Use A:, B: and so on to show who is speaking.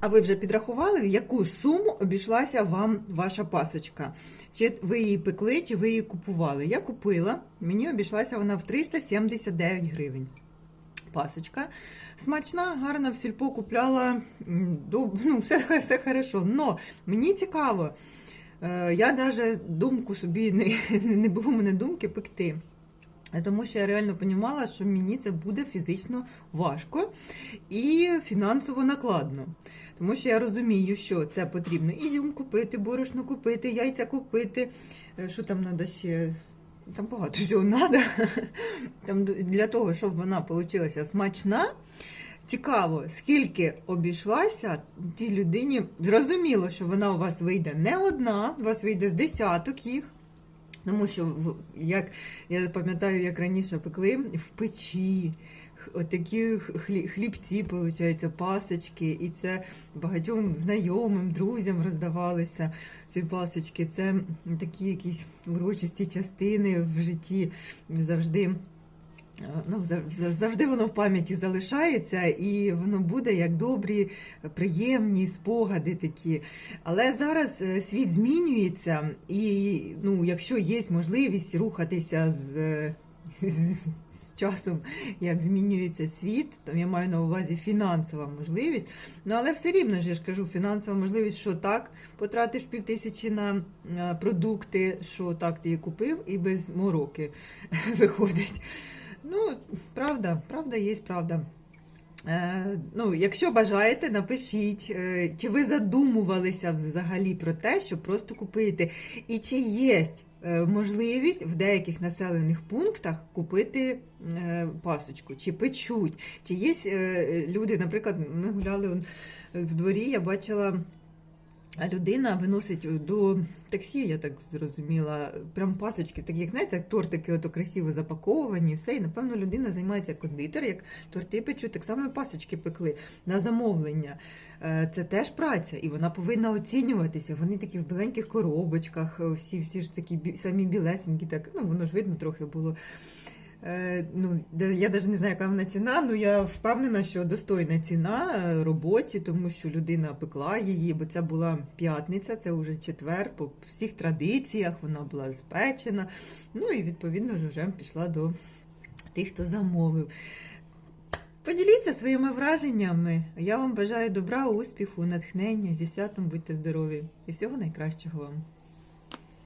A: А ви вже підрахували, в яку суму обійшлася вам ваша пасочка? Чи ви її пекли, чи ви її купували? Я купила, мені обійшлася вона в 379 гривень. Пасочка. Смачна, гарна в сільпо купляла. Ну, все, все хорошо. Но мені цікаво. е, Я навіть думку собі не, не було в мене думки пекти. Тому що я реально розуміла, що мені це буде фізично важко і фінансово накладно. Тому що я розумію, що це потрібно ізюм купити, борошно купити, яйця купити. Е, Що там треба ще? Там багато всього треба. Там для того, щоб вона вийшла смачна. Цікаво, скільки обійшлася тій людині. Зрозуміло, що вона у вас вийде не одна, у вас вийде з десяток їх. Тому що, як я пам'ятаю, як раніше пекли в печі, отакі хлібці, виходить, пасочки, і це багатьом знайомим, друзям роздавалися ці пасочки. Це такі якісь урочисті частини в житті завжди. Ну, завжди воно в пам'яті залишається, і воно буде як добрі, приємні спогади такі. Але зараз е, світ змінюється, і ну, якщо є можливість рухатися з, часом, як змінюється світ, то я маю на увазі фінансова можливість. Ну але все рівно ж я ж кажу, фінансова можливість, що так, потратиш півтисячі на продукти, що так ти її купив, і без мороки виходить. Ну, правда, правда є правда. Е, ну, якщо бажаєте, напишіть, е, чи ви задумувалися взагалі про те, щоб просто купити, і чи є е, можливість в деяких населених пунктах купити пасочку, чи печуть, чи є люди, наприклад, ми гуляли в дворі, я бачила. А людина виносить до таксі, я так зрозуміла, прям пасочки, такі, як знаєте, тортики ото красиво запаковані, все. І напевно людина займається кондитер, як торти печуть, так само і пасочки пекли на замовлення. Е, Це теж праця, і вона повинна оцінюватися. Вони такі в біленьких коробочках, е, всі, всі ж такі самі білесенькі, так ну воно ж видно трохи було. Е, Ну, я навіть не знаю, яка вона ціна, але я впевнена, що достойна ціна е, роботі, тому що людина пекла її, бо це була п'ятниця, це вже четвер, по всіх традиціях вона була спечена. Ну і відповідно ж вже пішла до тих, хто замовив. Поділіться своїми враженнями. Я вам бажаю добра, успіху, натхнення. Зі святом будьте здорові і всього найкращого вам.